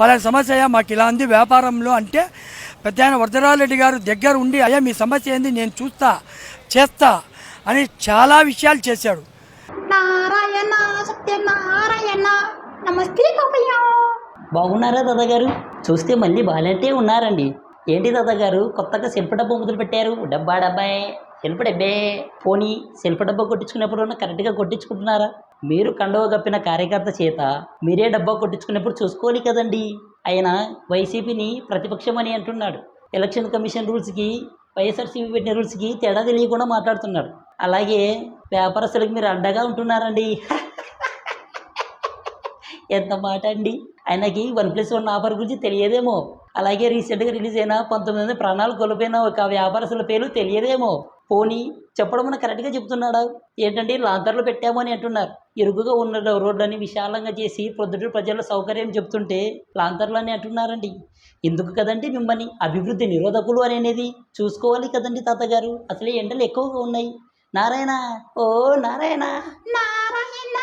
పలానా సమస్య అయ్యా మాకు ఇలా ఉంది వ్యాపారంలో అంటే పెద్ద ఆయన వరదరారెడ్డి గారు దగ్గర ఉండి అయ్యా మీ సమస్య ఏంది? నేను చూస్తా చేస్తా అని చాలా విషయాలు చేశాడు. నారాయణ సత్యనారాయణ నమస్తే బాగున్నారా దాదాగారు చూస్తే మళ్ళీ బాగాలంటే ఉన్నారండి. ఏంటి దాదాగారు కొత్తగా సెల్ఫ్ డబ్బా మొదలు పెట్టారు. డబ్బా డబ్బాయే. సెల్ఫ్ డబ్బే. పోనీ సెల్ఫ్ డబ్బా కొట్టించుకునేప్పుడు కరెక్ట్గా కొట్టించుకుంటున్నారా? మీరు కండవ కప్పిన కార్యకర్త చేత మీరే డబ్బా కొట్టించుకునేప్పుడు చూసుకోవాలి కదండి. ఆయన వైసీపీని ప్రతిపక్షం అని అంటున్నాడు. ఎలక్షన్ కమిషన్ రూల్స్కి వైఎస్ఆర్సీపీ పెట్టిన రూల్స్కి తేడా తెలియకుండా మాట్లాడుతున్నాడు. అలాగే వ్యాపారస్తులకు మీరు అండగా ఉంటున్నారండి. ఎంత మాట అండి. ఆయనకి వన్ ప్లస్ వన్ ఆఫర్ గురించి తెలియదేమో. అలాగే రీసెంట్గా రిలీజ్ అయిన పంతొమ్మిది మంది ప్రాణాలు కోల్పోయిన ఒక వ్యాపారస్తుల పేరు తెలియదేమో. పోనీ చెప్పడం కరెక్ట్గా చెప్తున్నాడా ఏంటంటే లాంతర్లు పెట్టాము అని అంటున్నారు. ఇరుగుగా ఉన్న రోడ్లని విశాలంగా చేసి ప్రొద్దుట ప్రజల సౌకర్యం చెప్తుంటే లాంతర్లు అని అంటున్నారండి. ఎందుకు కదండి మిమ్మల్ని? అభివృద్ధి నిరోధకులు అనేది చూసుకోవాలి కదండి తాతగారు. అసలే ఎండలు ఎక్కువగా ఉన్నాయి. నారాయణ! ఓ నారాయణ! నారాయణ